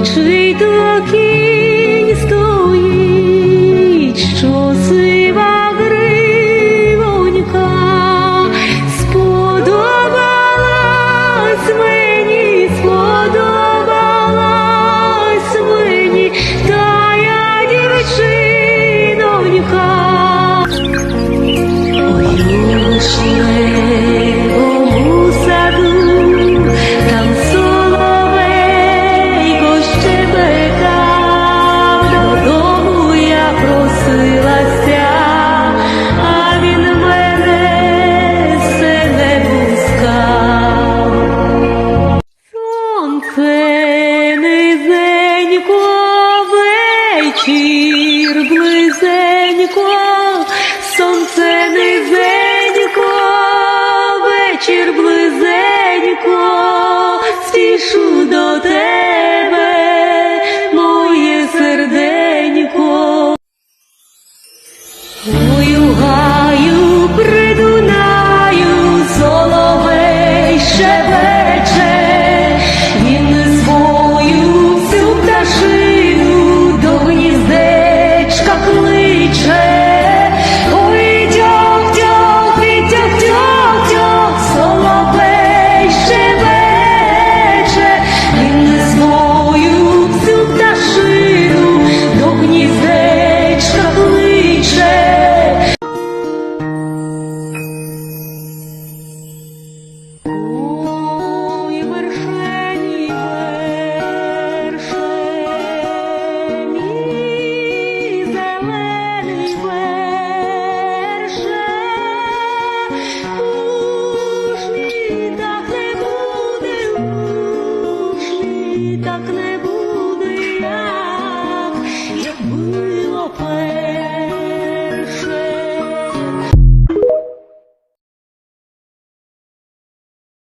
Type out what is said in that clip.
Вічний то стоїть, що сива гривонька сподобалась. ясенько, сонце низенько, вечір близенько, спішу до тебе, моє серденько, мою гаю при. так не буде, як, як було перед.